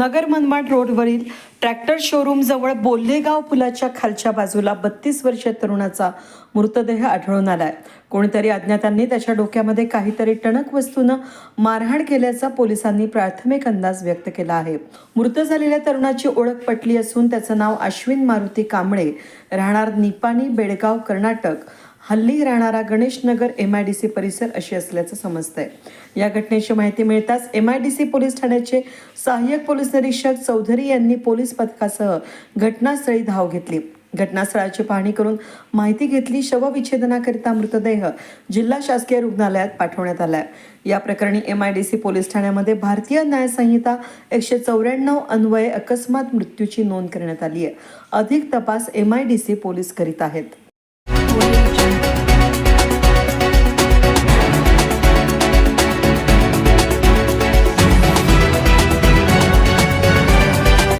नगर मनमाड रोडवरील tractor showroom जवळ बोल्हेगाव पुलाच्या खालच्या बाजूला बत्तीस वर्षीय तरुणाचा मृतदेह आढळून आलाय. कोणीतरी अज्ञातांनी त्याच्या डोक्यामध्ये काहीतरी टणक वस्तूनं मारहाण केल्याचा पोलिसांनी प्राथमिक अंदाज व्यक्त केला आहे. मृत झालेल्या तरुणाची ओळख पटली असून त्याचं नाव अश्विन मारुती कांबळे राहणार निपाणी बेळगाव कर्नाटक. हल्ली राहणारा Ganeshnagar M I D C परिसर अशी असल्याचं समजतंय. या घटनेची माहिती मिळताच M I D C police ठाण्याचे सहाय्यक पोलीस निरीक्षक चौधरी यांनी पोलीस पथकासह घटनास्थळी धाव घेतली. घटनास्थळाची पाहणी करून माहिती घेतली शवविच्छेदनाकरिता मृतदेह जिल्हा शासकीय रुग्णालयात पाठवण्यात आलाय. या प्रकरणी M I D C police ठाण्यामध्ये भारतीय न्यायसंहिता एकशे चौऱ्याण्णव अन्वये अकस्मात मृत्यूची नोंद करण्यात आली आहे अधिक तपास M I D C police करीत आहेत.